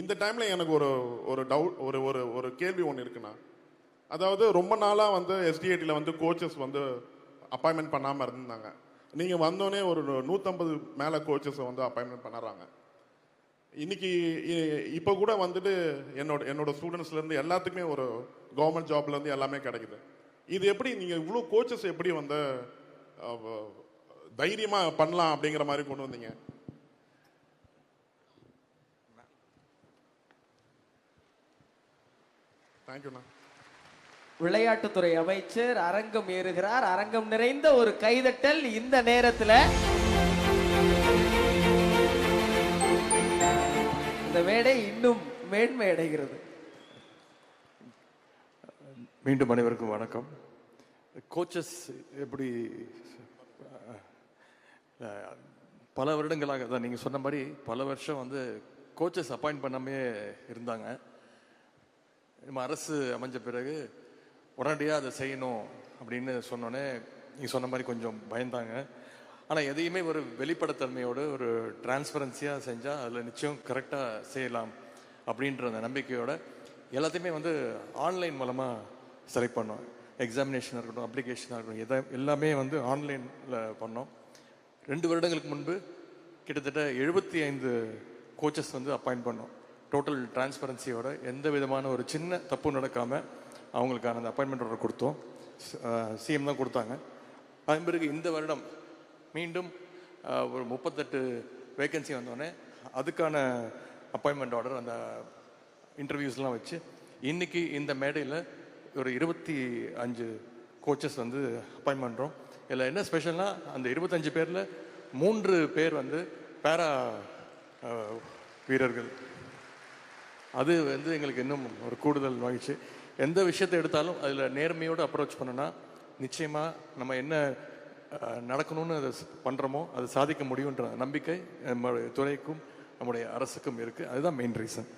இந்த டைமில் எனக்கு ஒரு ஒரு டவுட் ஒரு ஒரு ஒரு கேள்வி ஒன்று இருக்குண்ணா. அதாவது ரொம்ப நாளாக வந்து எஸ்டிஐடியில் வந்து கோச்சஸ் வந்து அப்பாயின்மெண்ட் பண்ணாமல் இருந்தாங்க. நீங்கள் வந்தோடனே ஒரு நூற்றம்பது மேலே கோச்சஸை வந்து அப்பாயின்மெண்ட் பண்ணுறாங்க. இன்னைக்கு இப்போ கூட வந்துட்டு என்னோட என்னோட ஸ்டூடெண்ட்ஸ்லேருந்து எல்லாத்துக்குமே ஒரு கவர்மெண்ட் ஜாப்லேருந்து எல்லாமே கிடைக்குது. இது எப்படி நீங்கள் இவ்வளோ கோச்சஸ் எப்படி வந்து தைரியமாக பண்ணலாம் அப்படிங்கிற மாதிரி கொண்டு வந்தீங்க? தேங்க்யூண்ணா விளையாட்டுத்துறை அமைச்சர் அரங்கம் ஏறுகிறார். அரங்கம் நிறைந்த ஒரு கைதட்டல் இந்த நேரத்துல. இந்த மேடை இன்னும் மேன்மை அடைகிறது. மீண்டும் அனைவருக்கும் வணக்கம். கோச்சஸ் எப்படி பல வருடங்களாக தான் நீங்கள் சொன்ன மாதிரி பல வருஷம் வந்து கோச்சஸ் அப்பாயிண்ட் பண்ணாமே இருந்தாங்க. நம்ம அரசு அமைஞ்ச பிறகு உடனடியாக அதை செய்யணும் அப்படின்னு சொன்னோன்னே நீங்கள் சொன்ன மாதிரி கொஞ்சம் பயந்தாங்க. ஆனால் எதையுமே ஒரு வெளிப்படைத்தன்மையோடு ஒரு டிரான்ஸ்பரன்சியாக செஞ்சால் அதில் நிச்சயம் கரெக்டாக செய்யலாம் அப்படின்ற அந்த நம்பிக்கையோட எல்லாத்தையுமே வந்து ஆன்லைன் மூலமாக செலக்ட் பண்ணோம். எக்ஸாமினேஷனாக இருக்கட்டும் அப்ளிகேஷனாக இருக்கட்டும் எதை எல்லாமே வந்து ஆன்லைனில் பண்ணோம். ரெண்டு வருடங்களுக்கு முன்பு கிட்டத்தட்ட எழுபத்தி ஐந்து கோச்சஸ் வந்து அப்பாயிண்ட் பண்ணோம். டோட்டல் டிரான்ஸ்பரன்சியோட எந்த விதமான ஒரு சின்ன தப்பு நடக்காம அவங்களுக்கான அந்த அப்பாயின்மெண்ட் ஆர்டர் கொடுத்தோம். சிஎம் தான் கொடுத்தாங்க. அதன் பிறகு இந்த வருடம் மீண்டும் ஒரு முப்பத்தெட்டு வேகன்சி வந்தோடனே அதுக்கான அப்பாயின்மெண்ட் ஆர்டர் அந்த இன்டர்வியூஸ்லாம் வச்சு இன்னைக்கு இந்த மேடையில் ஒரு இருபத்தி அஞ்சு கோச்சஸ் வந்து அப்பாயின் பண்ணுறோம் இதில் என்ன ஸ்பெஷல்னால் அந்த இருபத்தஞ்சு பேரில் மூன்று பேர் வந்து பேரா வீரர்கள். அது வந்து எங்களுக்கு இன்னும் ஒரு கூடுதல் மகிழ்ச்சி. எந்த விஷயத்தை எடுத்தாலும் அதில் நேர்மையோடு அப்ரோச் பண்ணோன்னா நிச்சயமாக நம்ம என்ன நடக்கணும்னு அதை பண்ணுறோமோ அதை சாதிக்க முடியுன்ற நம்பிக்கை நம்ம துறைக்கும் நம்முடைய அரசுக்கும் இருக்குது அதுதான் மெயின் ரீசன்